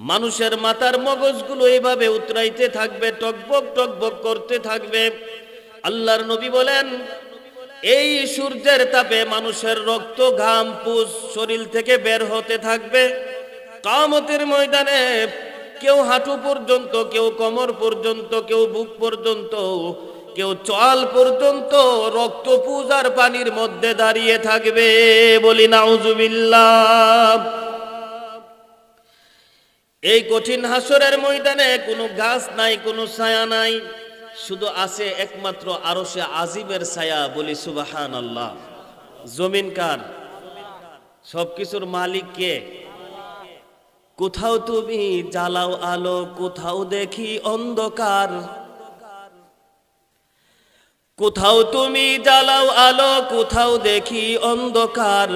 মানুষের মাথার মগজগুলো এইভাবে উতরাইতে থাকবে, টকবক টকবক করতে থাকবে। আল্লাহর নবী বলেন, এই সূর্যের তাপে মানুষের রক্ত, ঘাম, পুষ শরীর থেকে বের হতে থাকবে। কামতের ময়দানে কেউ হাঁটু পর্যন্ত, কেউ কোমর পর্যন্ত, কেউ বুক পর্যন্ত, কেউ চল পর্যন্ত রক্ত পূজার পানির মধ্যে দাঁড়িয়ে থাকবে বলি নাউজুবিল্লাহ। এই কঠিন হাসরের ময়দানে কোনো গাছ নাই, কোনো ছায়া নাই, শুধু আছে একমাত্র আরও সে আজিমের ছায়া বলি সুবাহান আল্লাহ জমিন কার? সবকিছুর মালিক কে? কোথাও তুমি জ্বালাও আলো, কোথাও দেখি অন্ধকার। কোথাও তুমি জ্বালাও আলো, কোথাও দেখি অন্ধকার।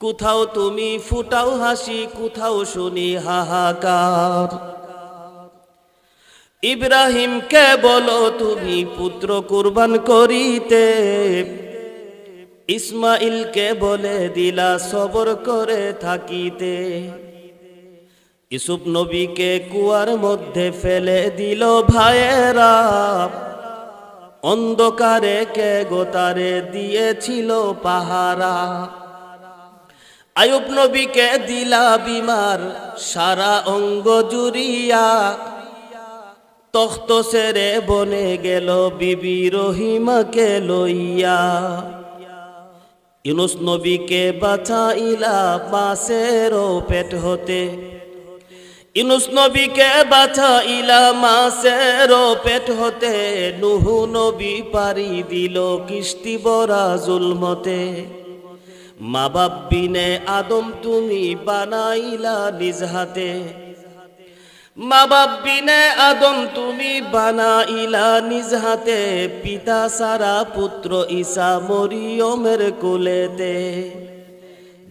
কোথাও তুমি ফুটাও হাসি, কোথাও শুনি হাহাকার। ইব্রাহিমকে বলো, তুমি পুত্র কুরবান করিতে। ইসমাইলকে বলে, দিলা সবর করে থাকিতে। ইসুফ নবীকে কুয়ার মধ্যে ফেলে দিল ভাইয়েরা। অন্ধকারে কে গোতারে দিয়েছিল পাহারা। আয়ুব নবীকে দিলা বিমার সারা অঙ্গ জুড়িয়া। তখ্ত সেরে বনে গেল বিবি রহিমাকে লইয়া। ইউনুস নবীকে বাঁচাইলা মাসেরও পেট হতে। ইনুস নবীকে বাঁচাইলা মাসেরও পেট হতে। নুহু নবী পারি দিল কিস্তি বরা জুলমতে। মা বাপ বিনে আদম তুমি বানাইলা নিজ হাতে। মা বাপ বিনে আদম তুমি বানাইলা নিজ হাতে। পিতা সারা পুত্র ঈসা মরিয়মের কোলেতে।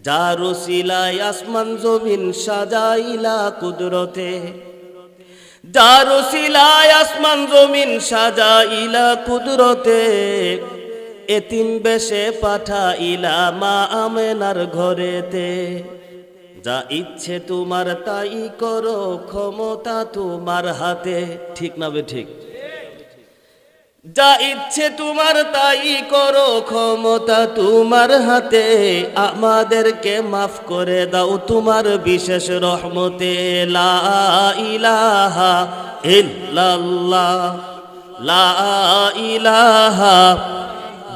যার শিলায় আসমান জমিন সাজাইলা কুদরতে। যার শিলায় আসমান জমিন সাজাইলা কুদরতে। এতিম বেশে পাঠাইলা মা আমেনার ঘরেতে। যা ইচ্ছে তোমার তাই করো, ক্ষমতা তোমার হাতে। ঠিক না বে ঠিক? যা ইচ্ছে তোমার তাই করো, ক্ষমতা তোমার হাতে। আমাদেরকে মাফ করে দাও তোমার বিশেষ রহমতে। লা ইলাহা ইল্লাল্লাহ। লা ইলাহা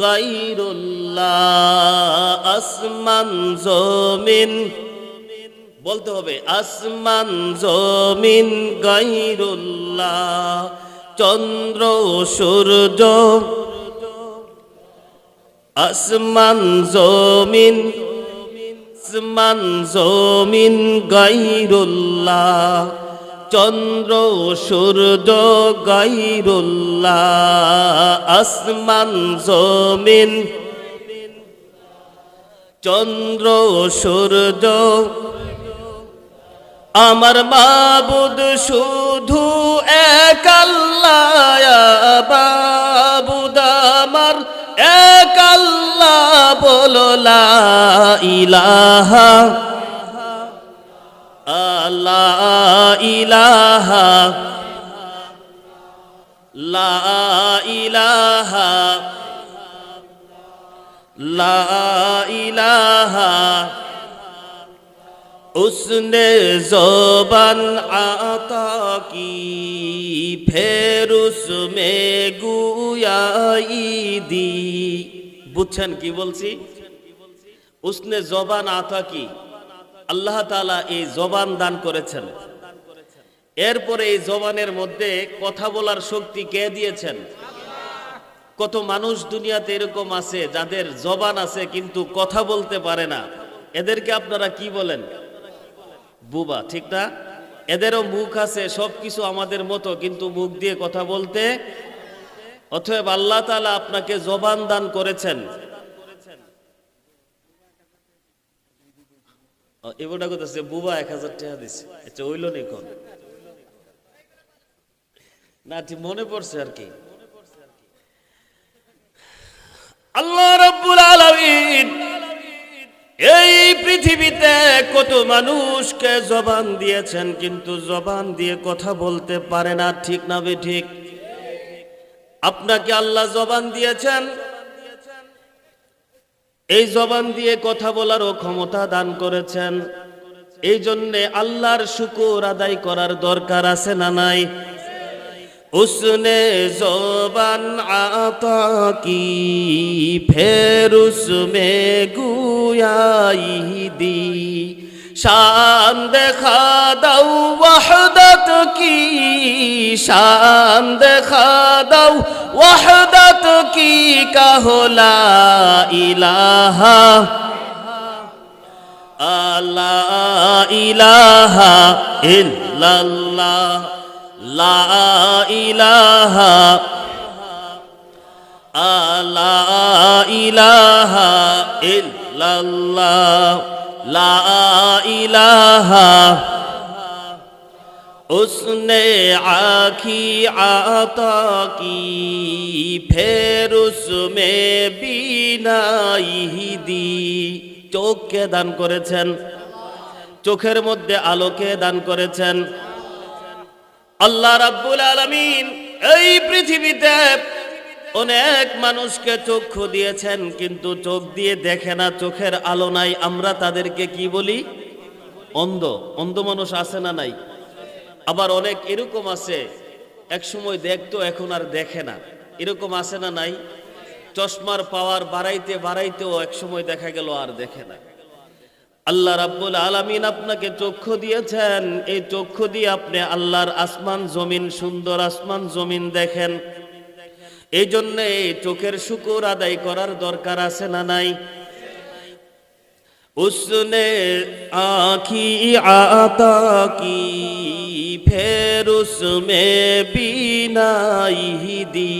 গাইরুল্লাহ, আসমান জমিন। বলতে হবে, আসমান জমিন গাইরুল্লাহ, চন্দ্র, সূর্য। আসমান জমিন আসমান জমিন গাইরুল্লাহ। চন্দ্র, সূর্য, গাইরুল্লাহ, আসমান, জমিন। চন্দ্র, সূর্য, আমার মাবুদ শুধু এক আল্লাহ বাবুদ আমার একাল্লা বললা বলো লা ইলাহা লা ইলাহা লা ইলাহা। উসনে জবান আতা কি ফেরুস উসমে গুয়াই দি বুঝছেন কি বলছি? উসনে জবান আতা কি? আল্লাহ তালা এই জবান দান করেছেন। এরপরে এই জবানের মধ্যে কথা বলার শক্তি কে দিয়েছেন? কত মানুষ দুনিয়াতে এরকম আছে যাদের জবান আছে কিন্তু কথা বলতে পারে না। এদেরকে আপনারা কি বলেন? বুবা, ঠিক না? এদেরও মুখ আছে সব কিছু আমাদের মতো, কিন্তু মুখ দিয়ে কথা বলতে অতএব আল্লাহ তালা আপনাকে জবান দান করেছেন। ও, এবারটা করতেছে বুবা এক হাজার টাকা দিছে। আচ্ছা ওইল নি কোন না ঠিক মনে পড়ছে আর কি। আল্লাহ রাব্বুল আলামিন এই পৃথিবীতে কত মানুষকে জবান দিয়েছেন কিন্তু জবান দিয়ে কথা বলতে পারে না। ঠিক না বে ঠিক? আপনাকে আল্লাহ জবান দিয়েছেন এই জবান দিয়ে কথা বলারও ক্ষমতা দান করেছেন। এই জন্যে আল্লাহর শুকুর আদায় করার দরকার আছে না নাই? উসনে জবান আতা কি ফের উসমে গুয়াই দি। শান দেখা দাও, ওয়াহদাত কি? শান দেখা দাও, ওয়াহদাত কি? কাহলা ইলাহা। আল্লাহ ইলাহা ইল্লাল্লাহ, লা ইলাহা। আল্লাহ ইলাহা ইল্লাল্লাহ। उसने आखी आता की फिर उसमें বিনাই দি চোখকে দান করেছেন চোখের মধ্যে আলোকে দান করেছেন আল্লাহ রাব্বুল আলামিন এই পৃথিবীতে অনেক মানুষকে চক্ষু দিয়েছেন, কিন্তু চোখ দিয়ে দেখে না, চোখের আলো নাই। আমরা তাদেরকে কি বলি? অন্ধ। অন্ধ মানুষ আছে না নাই? আবার অনেক এরকম আছে। এক সময় দেখতো, এখন আর দেখে না। এরকম আছে না নাই? চশমার পাওয়ার বাড়াইতে বাড়াইতেও এক সময় দেখা গেল আর দেখে না। আল্লাহ রাব্বুল আলামিন আপনাকে চক্ষু দিয়েছেন। এই চক্ষু দিয়ে আপনি আল্লাহর আসমান, জমিন, সুন্দর আসমান, জমিন দেখেন। এই জন্য এই চোখের শুকুর আদায় করার দরকার আছে না নাই उसने आखी आता की फिर उसमें बीनाई दी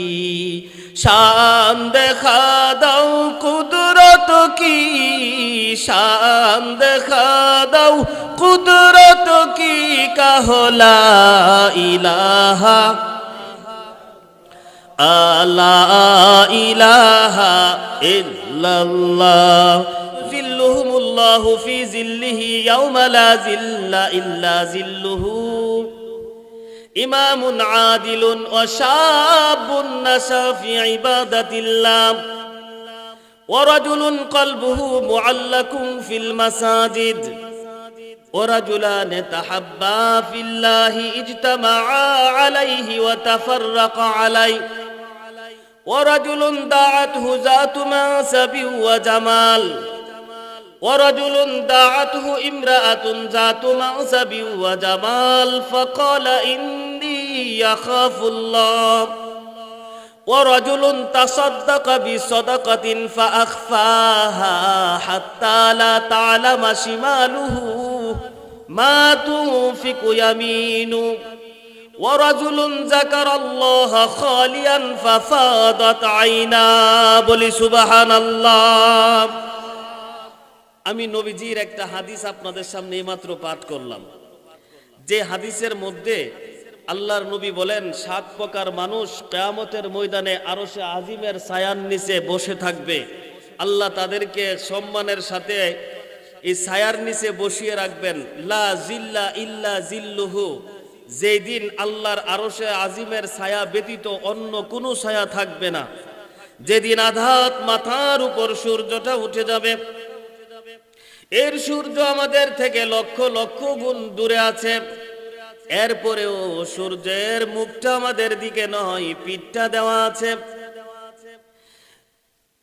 शान देखा दऊ कुदरत की शान देखा दऊ कुदरत की कहो ला इलाहा لا إله إلا الله ذلهم الله في ذله يوم لا ذل إلا ذله إمام عادل وشاب نشا في عبادة الله ورجل قلبه معلق في المساجد ورجلان تحبا في الله اجتمعا عليه وتفرقا عليه ورجل دعته ذات منسب وجمال ورجل دعته امرأة ذات منسب وجمال فقال إني يخاف الله ورجل تصدق بصدقة فأخفاها حتى لا تعلم شماله ما تنفق يمينه ورجل ذكر الله خاليا ففاضت عينا بلي سبحان الله আমি নবীজির একটা হাদিস আপনাদের সামনে এইমাত্র পাঠ করলাম যে হাদিসের মধ্যে আল্লাহর নবী বলেন সাত প্রকার মানুষ কেয়ামতের ময়দানে আরো সে আজিমের ছায়ার নিচে বসে থাকবে আল্লাহ তাদেরকে সম্মানের সাথে এই ছায়ার নিচে বসিয়ে রাখবেন লা জিল্লা ইল্লা জিল্লুহু যেই দিন আল্লাহর আরশে আজিমের ছায়া ব্যতীত অন্য কোনো ছায়া থাকবে না। যেদিন আধাত মাথার উপর সূর্যটা উঠে যাবে, এর সূর্য আমাদের থেকে লক্ষ লক্ষ গুণ দূরে আছে। এরপরেও সূর্যের মুখটা আমাদের দিকে নয়, পিঠটা দেওয়া আছে।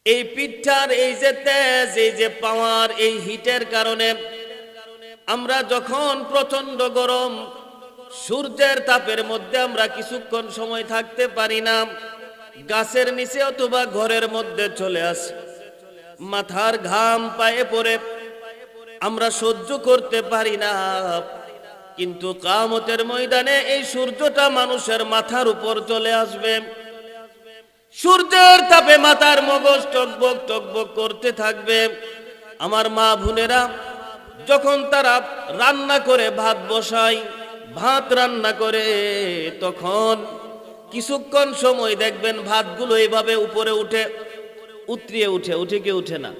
এই পিঠটার এই যে তেজ, এই যে পাওয়ার, এই হিটের কারণে আমরা যখন প্রচণ্ড গরম সূর্যের তাপের মধ্যে আমরা কিছুক্ষণ সময় থাকতে পারি না। গাছের নিচে অথবা ঘরের মধ্যে চলে আসি। মাথার ঘাম পায়ে পড়ে। আমরা সহ্য করতে পারি না। কিন্তু কামতের ময়দানে এই সূর্যটা মানুষের মাথার উপর চলে আসবে। সূর্যের তাপে মাথার মগজ টকবক টকবক করতে থাকবে। আমার মা বোনেরা, যখন তারা রান্না করে ভাত বসায় ভাত রান্না করে, তখন কিছুক্ষণ সময় দেখবেন ভাতগুলো এইভাবে উপরে উঠে, উতরিয়ে উঠে উঠে কি উঠে না।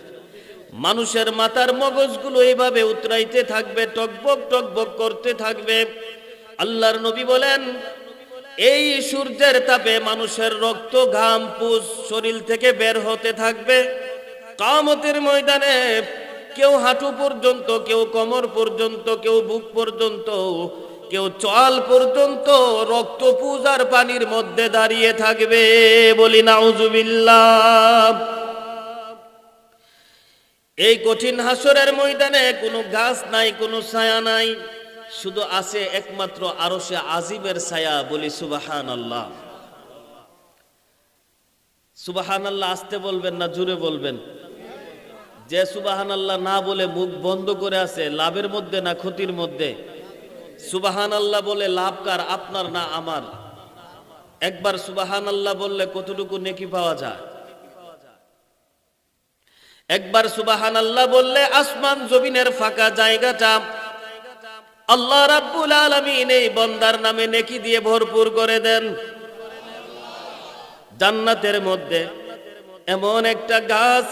মানুষের মাথার মগজগুলো এইভাবে উতরাইতে থাকবে, টকবক টকবক করতে থাকবে। আল্লাহর নবী বলেন, এই সূর্যের তাপে মানুষের রক্ত, ঘাম, পুষ শরীর থেকে বের হতে থাকবে। কামতের ময়দানে কেউ হাঁটু পর্যন্ত, কেউ কোমর পর্যন্ত, কেউ বুক পর্যন্ত কেউ চল পর্যন্ত রক্ত পূজার পানির মধ্যে দাঁড়িয়ে থাকবে বলি নাউজুবিল্লাহ। এই কঠিন হাসরের ময়দানে কোনো গাছ নাই, কোনো ছায়া নাই, শুধু আছে একমাত্র আরশে আজিমের ছায়া বলি সুবাহান আল্লাহ সুবাহান আল্লাহ আসতে বলবেন না জুড়ে বলবেন? যে সুবাহান আল্লাহ না বলে মুখ বন্ধ করে আছে, লাভের মধ্যে না ক্ষতির মধ্যে? সুবাহান আল্লাহ বলে লাভ কার? আপনার না আমার? একবার সুবাহান আল্লাহ বললে কতটুকু নেকি পাওয়া যায়? একবার সুবাহান আল্লাহ বললে আসমান জমিনের ফাঁকা জায়গাটা। আল্লাহ রাব্বুল আলামিন এই বন্দার নামে নেকি দিয়ে ভরপুর করে দেন। জান্নাতের মধ্যে এমন একটা গাছ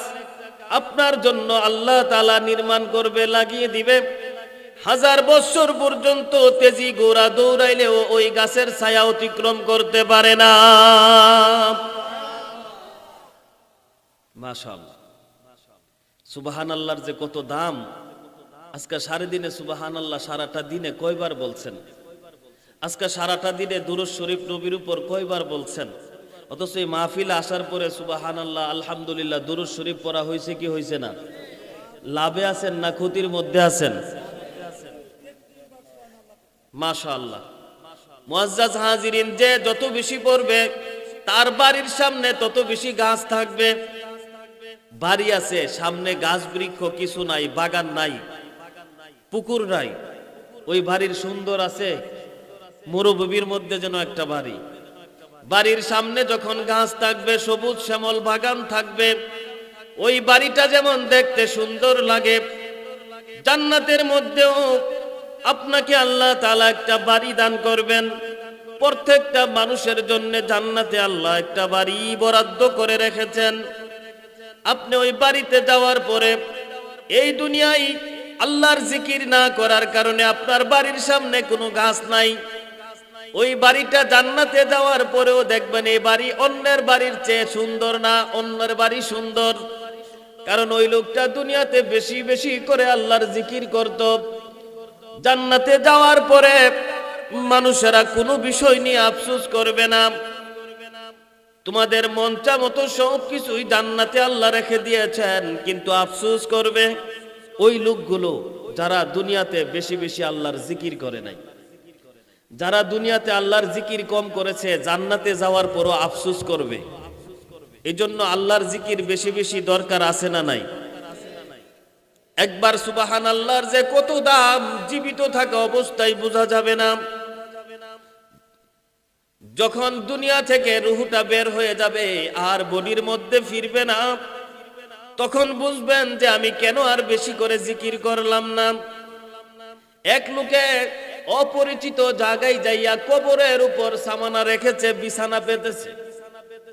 আপনার জন্য আল্লাহ তালা নির্মাণ করবে, লাগিয়ে দিবে। হাজার বছর পর্যন্ত তেজি গোড়া দৌড়াইলেও ওই গাছের ছায়া অতিক্রম করতে পারে না। সুবাহান আল্লাহর যে কত দাম, আজকে সাড়ে দিনে সুবাহান আল্লাহ সারাটা দিনে কয়বার বলছেন? আজকে সারাটা দিনে দুরুজ শরীফ নবীর উপর কয়বার বলছেন? অথচ এই মাহফিল আসার পরে সুবাহান আল্লাহ আলহামদুলিল্লাহ দুরুজ শরীফ পড়া হয়েছে কি হয়েছে না? লাভে আছেন না ক্ষতির মধ্যে আছেন? মাশা আল্লাহ হাজিরিন যে যত বেশি পড়বে, তার বাড়ির সামনে তত বেশি গাছ থাকবে। বাড়ি আছে, সামনে গাছ বৃক্ষ কিছু নাই, বাগান নাই, পুকুর নাই। ওই বাড়ির সুন্দর আছে, মরুভূমির মধ্যে যেন একটা বাড়ি। বাড়ির সামনে যখন গাছ থাকবে, সবুজ শ্যামল বাগান থাকবে, ওই বাড়িটা যেমন দেখতে সুন্দর লাগে, জান্নাতের মধ্যেও আপনাকে আল্লাহ তাআলা একটা বাড়ি দান করবেন। প্রত্যেকটা মানুষের জন্য জান্নাতে আল্লাহ একটা বাড়ি বরাদ্দ করে রেখেছেন। আপনি ওই বাড়িতে যাওয়ার পরে এই দুনিয়ায় আল্লাহর জিকির না করার কারণে আপনার বাড়ির সামনে কোনো গাছ নাই। ওই বাড়িটা জান্নাতে যাওয়ার পরেও দেখবেন এই বাড়ি অন্যের বাড়ির চেয়ে সুন্দর না, অন্যের বাড়ি সুন্দর। কারণ ওই লোকটা দুনিয়াতে বেশি বেশি করে আল্লাহর জিকির করত। জান্নাতে যাওয়ার পরে মানুষেরা কোনো বিষয় নিয়ে আফসোস করবে না। তোমাদের মনটা মতো সব কিছুই জান্নাতে আল্লাহ রেখে দিয়েছেন, কিন্তু আফসোস করবে ওই লোকগুলো যারা দুনিয়াতে বেশি বেশি আল্লাহর জিকির করে নাই। যারা দুনিয়াতে আল্লাহর জিকির কম করেছে, জান্নাতে যাওয়ার পরও আফসোস করবে। এই জন্য আল্লাহর জিকির বেশি বেশি দরকার আছে না নাই? একবার সুবাহান আল্লাহর যে কত দাম জীবিত থাকা অবস্থায় বোঝা যাবে না। যখন দুনিয়া থেকে রুহুটা বের হয়ে যাবে, আর বডির মধ্যে ফিরবে না, তখন বুঝবেন যে আমি কেন আর বেশি করে জিকির করলাম না। এক লোকে অপরিচিত জায়গায় যাইয়া কবরের উপর সামানা রেখেছে, বিছানা পেতেছে।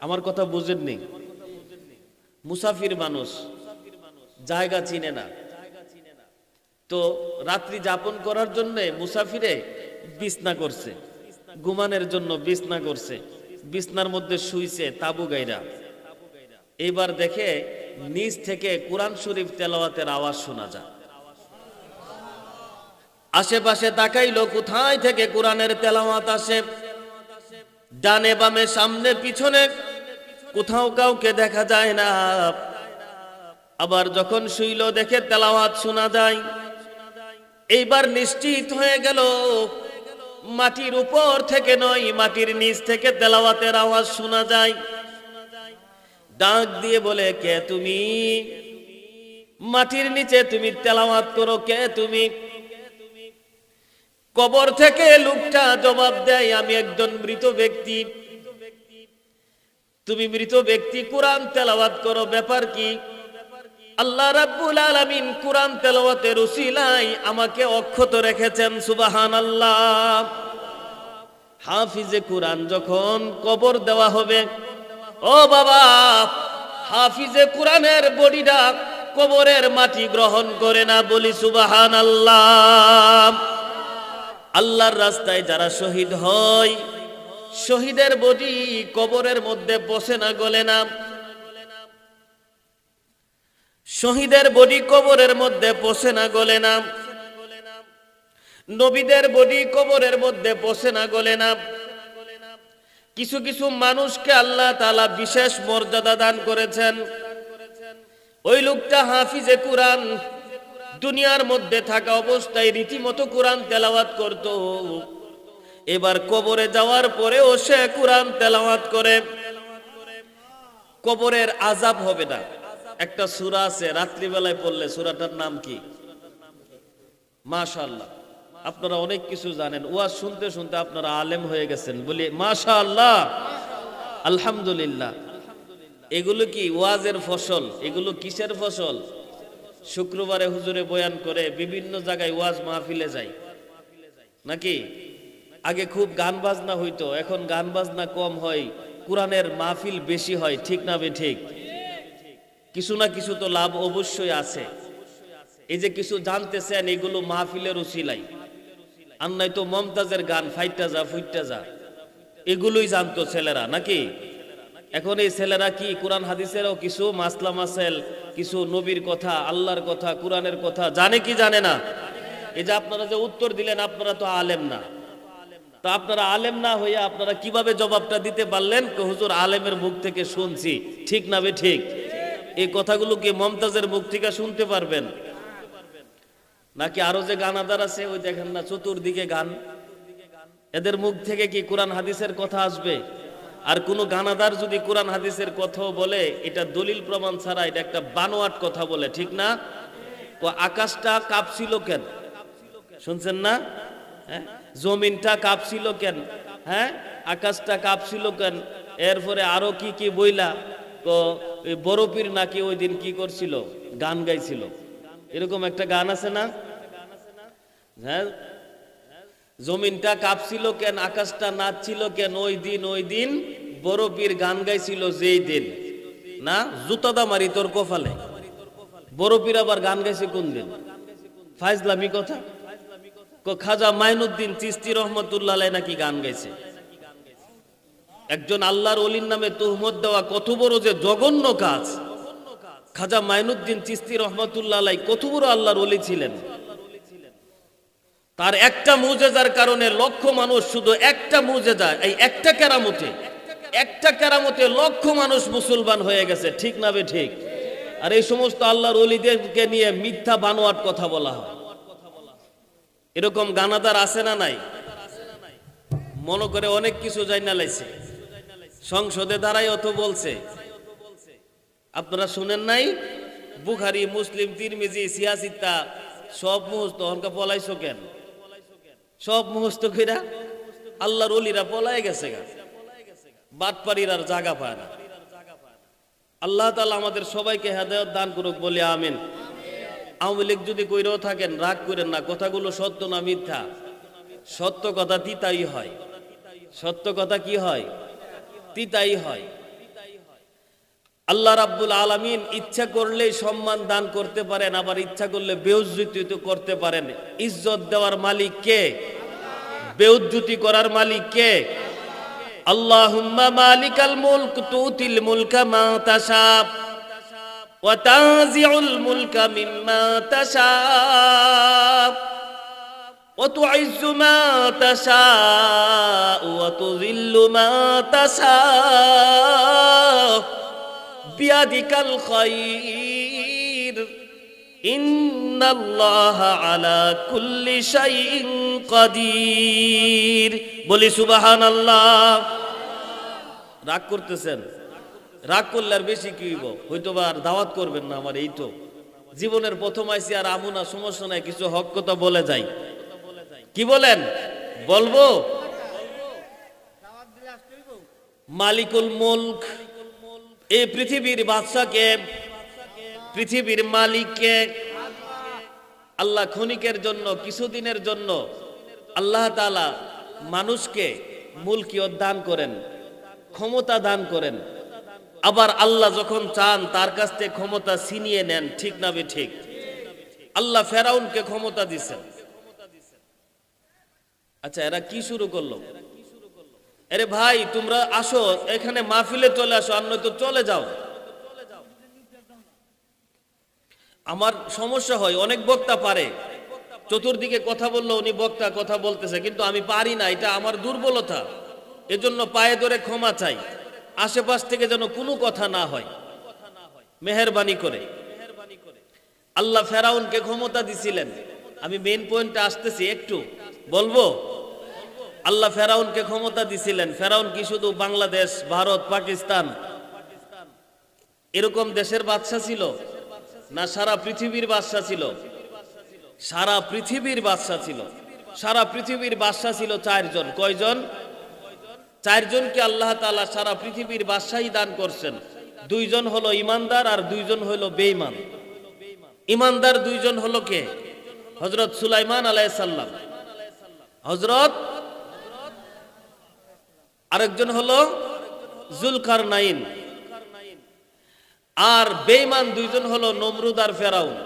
আমার কথা বুঝেননি? মুসাফির মানুষ, জায়গা চিনে না। তো রাত্রি যাপন করার জন্য মুসাফিরে বিছনা করছে। ঘুমানোর জন্য বিছনা করছে। বিছনার মধ্যে শুইছে তাবু গাইরা। এবার দেখে নিচ থেকে কোরআন শরীফ তেলাওয়াতের আওয়াজ শোনা যায়। আশেপাশে তাকাইলো, কোথায় থেকে কোরআনের তেলাওয়াত আসে? ডানে বামে, সামনে, পিছনে, কোথাও কাউকে দেখা যায় না। আবার যখন শুইল, দেখে তেলাওয়াত শোনা যায়। এইবার নিশ্চিত হয়ে গেল, মাটির উপর থেকে নয়, মাটির নিচ থেকে তেলাওয়াতের আওয়াজ শোনা যায়। ডাক দিয়ে বলে, কে তুমি? মাটির নিচে তুমি তেলাওয়াত করো, কে তুমি? কবর থেকে লোকটা জবাব দেয়, আমি একজন মৃত ব্যক্তি। তুমি মৃত ব্যক্তি, কোরআন তেলাওয়াত করো, ব্যাপার কি? আল্লাহ রাব্বুল আলামিন কোরআন তেলাওয়াতের উসিলাই আমাকে অক্ষত রেখেছেন, সুবহানাল্লাহ। হাফিজে কুরআন যখন কবর দেওয়া হবে, ও বাবা, হাফিজে কোরআনের বডিটা কবরের মাটি গ্রহণ করে না বলি সুবহানাল্লাহ। আল্লাহর রাস্তায় যারা শহীদ হয়, শহীদের বডি কবরের মধ্যে বসে না, গলে না শহীদের বডি কবরের মধ্যে বসে না গলে না। নবীদের বডি কবরের মধ্যে বসে না গলে না। কিছু কিছু মানুষকে আল্লাহ তালা বিশেষ মর্যাদা দান করেছেন। ওই লোকটা হাফিজে কোরআন। দুনিয়ার মধ্যে থাকা অবস্থায় রীতিমতো কোরআন তেলাওয়াত করত। এবার কবরে যাওয়ার পরেও সে কোরআন তেলাওয়াত করে। কবরের আজাব হবে না। একটা সূরা আছে, রাত্রিবেলায় পড়লে সূরাটার নাম কি? মাশাআল্লাহ। আপনারা অনেক কিছু জানেন। ওয়াজ শুনতে শুনতে আপনারা আলেম হয়ে গেছেন। বলি, মাশাআল্লাহ। আলহামদুলিল্লাহ। এগুলো কি ওয়াজের ফসল? এগুলো কিসের ফসল? শুক্রবারে হুজুরে বয়ান করে বিভিন্ন জায়গায় ওয়াজ মাহফিলে যায়। নাকি? আগে খুব গান বাজনা হইতো, এখন গান বাজনা কম হয়, কোরআনের মাহফিল বেশি হয়, ঠিক না বে ঠিক? কিছু না কিছু তো লাভ অবশ্যই আছে। এই যে কিছু জানতেছেন, এগুলো মাহফিলের উসিলাই আর নাই তো মমতাজের গান, ফাইটটা যা, ফুইটটা যা। এগুলোই জানতো ছেলেরা, নাকি? এখন এই ছেলেরা কি, কোরআন হাদিসেরও কিছু মাসলা মাসেল, কিছু নবীর কথা, আল্লাহর কথা, কোরআনের কথা, জানে কি জানে না? এই যে আপনারা যে উত্তর দিলেন, আপনারা তো আলেম না। তো আপনারা আলেম না হইয়া আপনারা কীভাবে জবাবটা দিতে পারলেন? হুজুর, আলেমের মুখ থেকে শুনছি। ঠিক না বে ঠিক? এই কথাগুলো কি মমতাজের মুখ থেকে শুনতে পারবেন? নাকি আরও যে গানাদার আছে, ওই দেখেন না, চতুর্দিকে গান। এদের মুখ থেকে কি কোরআন হাদিসের কথা আসবে? আর কোন গানাদার যদি কোরআন হাদিসের কথাও বলে, এটা দলিল প্রমাণ ছাড়া এটা একটা বানোয়াট কথা বলে, ঠিক না? আকাশটা কাঁপছিল কেন? শুনছেন না? হ্যাঁ? জমিনটা কাঁপছিল কেন? হ্যাঁ? আকাশটা কাঁপছিল কেন? এরপরে আরও কি কি বইলা? তো বরফির নাকি ওই দিন কি করছিল? গান গাইছিল। এরকম একটা গান আছে না? হ্যাঁ? জমিনটা কাঁপছিল কেন? আকাশটা নাচছিল কেন? ওই দিন ওই দিন বরফির গান গাইছিল যেই দিন। না? জুতাদা মারি তোর কপালে। বরফির আবার গান গাইছে কোন দিন? ফাইজলামি কথা? খাজা মাইনুদ্দিন চিস্তি রহমতুল্লাহ নাকি গান গাইছে? একজন আল্লাহর অলির নামে তুহমত দেওয়া কত বড় যে জঘন্য কাজ। খাজা মাইনুদ্দিন চিস্তি রহমতুল্লাহ কত বড় আল্লাহর অলি ছিলেন। তার একটা মুজেজার কারণে লক্ষ মানুষ শুধু একটা মুজেজা, এই একটা কেরামতে একটা কেরামতে লক্ষ মানুষ মুসলমান হয়ে গেছে, ঠিক না বে ঠিক? আর এই সমস্ত আল্লাহর অলিদেরকে নিয়ে মিথ্যা বানোয়াট কথা বলা হয়। এরকম গানাদার আছে না নাই? মনে করে অনেক কিছু জানা লাইছে। সংসদে দাঁড়াই অত বলছে। আপনারা শুনেন নাই? বুখারি, মুসলিম, তিরমিজি সিয়াসিতা সব মুহূর্ত অনকা পলাইছো কেন? সব মুহূর্ত কইরা আল্লাহর অলিরা পলাই গেছে গা। বাটপাড়ির আর জাগা পায় না। আল্লাহ তালা আমাদের সবাইকে হেদায়ত দান করুক বলে আমিন। আওয়ামী লীগ যদি কইরেও থাকেন, রাগ করেন না, কথাগুলো সত্য না মিথ্যা? সত্য কথা তিতাই হয়। সত্য কথা কি হয়? তিতাই হয়। আল্লাহ রাব্বুল আলামিন ইচ্ছা করলে সম্মান দান করতে পারেন, আবার ইচ্ছা করলে বেউজ্জুতি করতে পারেন। ইজ্জত দেওয়ার মালিক কে? বেউজ্জুতি করার মালিক কে? আল্লাহুম্মা মালিকাল মুলক, তুতিল মুলকা মা তাশা ওয়া তানজিউল মুলকা মিম্মা তাশা وتعز ما تشاء وتذل ما تشاء بيدك الخير إن الله على كل شيء قدير বলি সুবাহান আল্লাহ রাগ করতেছেন রাগ করলে আর বেশি কি হইব হয়তো বা আর দাওয়াত করবেন না আমার এই তো জীবনের প্রথম আইসি আর আমুনা সমস্যা নাই কিছু হক কথা বলে যাই কি বলেন? বলব? মালিকুল মুলক এই পৃথিবীর বাদশাকে, পৃথিবীর মালিককে আল্লাহ ক্ষণিকের জন্য, কিছুদিনের জন্য আল্লাহ তাআলা মানুষকে মুলকিয়ত দান করেন, ক্ষমতা দান করেন। আবার আল্লাহ যখন চান, তার কাছ থেকে ক্ষমতা ছিনিয়ে নেন, ঠিক না ঠিক? আল্লাহ ফেরাউনকে ক্ষমতা দিছেন। আচ্ছা এরা কি শুরু করল? আরে ভাই, তোমরা আসো, এখানে মাহফিলে চলে আসো, আর নয়তো চলে যাও। আমার সমস্যা হয়, অনেক বক্তা পারে। চতুর্দিকে কথা বলল, উনি বক্তা কথা বলতেছে, কিন্তু আমি পারি না, এটা আমার দুর্বলতা। এজন্য পায়ে ধরে ক্ষমা চাই। আশেপাশ থেকে যেন কোনো কথা না হয়। মেহরবানি করে। আল্লাহ ফেরাউনকে ক্ষমতা দিছিলেন। আমি মেইন পয়েন্টে আসতেছি, একটু বলব? আল্লাহ ফেরাউনকে ক্ষমতা দিছিলেন। ফেরাউন কি শুধু বাংলাদেশ, ভারত, পাকিস্তান? এরকম দেশের বাদশা ছিল? না সারা পৃথিবীর বাদশা ছিল? সারা পৃথিবীর বাদশা ছিল। সারা পৃথিবীর বাদশা ছিল চারজন। কয়জন? চারজনকে আল্লাহ তাআলা সারা পৃথিবীর বাদশাহী দান করছেন? দুইজন হলো ইমানদার আর দুইজন হলো বেঈমান। ইমানদার দুইজন হলো কে? হজরত সুলাইমান আলাইসাল্লাম হজরত আরেকজন হলো জুলকার নাইন আর বেঈমান দুইজন হলো নমরুদ আর ফেরাউন।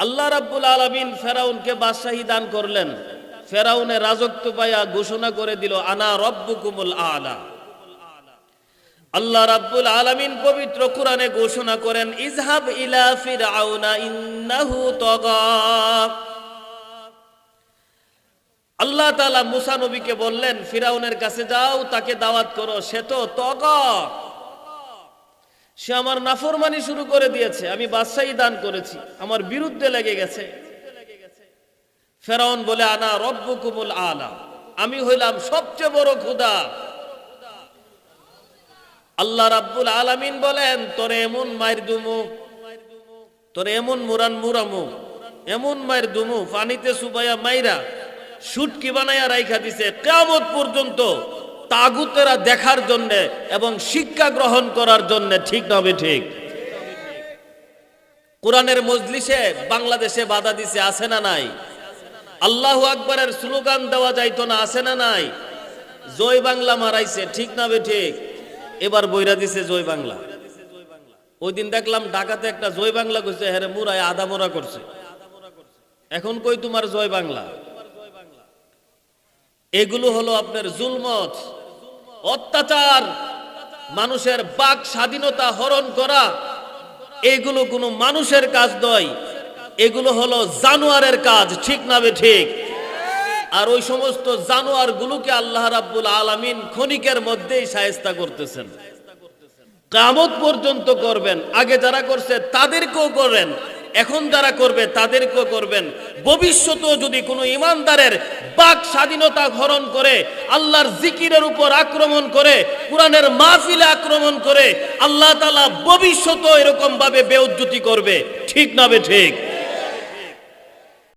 আল্লাহ রাব্বুল আলামিন ফেরাউনকে বাদশাহী দান করলেন। ফেরাউনে রাজত্ব পাইয়া ঘোষণা করে দিল, আনা রব্বুকুমুল আলা। আল্লাহ রাব্বুল আলামিন পবিত্র কোরআনে ঘোষণা করেন ইজহাব ইলা ফিরআউনা ইন্নাহু তাগা। আল্লাহ তালা মুসা নবীকে বললেন, ফিরাউনের কাছে যাও, তাকে দাওয়াত করো, সে তো তক সে আমার নাফরমানি শুরু করে দিয়েছে, আমি বাদশাহী দান করেছি, আমার বিরুদ্ধে লেগে গেছে। ফেরাউন বলে, আনা রব্বুকুমুল আলা, আমি হইলাম সবচেয়ে বড় খুদা আল্লাহ রাব্বুল আলামিন বলেন, তোরে এমন মায়ের দুমু, তোরে এমন মুরান মুরামু, এমন মায়ের দুমু, পানিতে সুবাইয়া মাইরা সুটকি বানাইয়া রাইখা দিছে। কেয়ামত পর্যন্ত তাগুতেরা দেখার জন্য এবং শিক্ষা গ্রহণ করার জন্য ঠিক না হবে ঠিক? কোরআনের মজলিসে বাংলাদেশে বাধা দিছে, আছে না নাই? আল্লাহ আকবরের স্লোগান দেওয়া যাইতো না, আছে না নাই? জয় বাংলা মারাইছে, ঠিক না বে ঠিক? এবার বইরা দিছে জয় বাংলা। ওই দিন দেখলাম ঢাকাতে একটা জয় বাংলা করছে হ্যাঁ মুরায় আদা মোরা করছে। এখন কই তোমার জয় বাংলা? এগুলো হলো আপনার জুলমত, অত্যাচার, মানুষের বাক স্বাধীনতা হরণ করা। এগুলো কোনো মানুষের কাজ নয়, এগুলো হলো জানোয়ারের কাজ, ঠিক না বে ঠিক? আর ওই সমস্ত জানোয়ার গুলোকে আল্লাহ রাব্বুল আলামিন ক্ষণিকের মধ্যেই সায়স্তা করতেছেন। কামত পর্যন্ত করবেন, আগে যারা করছে তাদেরকেও করেন এখন যারা করবে, তাদেরকেও করবেন। ভবিষ্যতেও যদি কোনো ইমানদারের বাক স্বাধীনতা হরণ করে, আল্লাহর জিকিরের উপর আক্রমণ করে, কোরআনের মাহফিলে আক্রমণ করে, আল্লাহ তালা ভবিষ্যতেও এরকমভাবে বেউজ্যুতি করবে। ঠিক না বে ঠিক?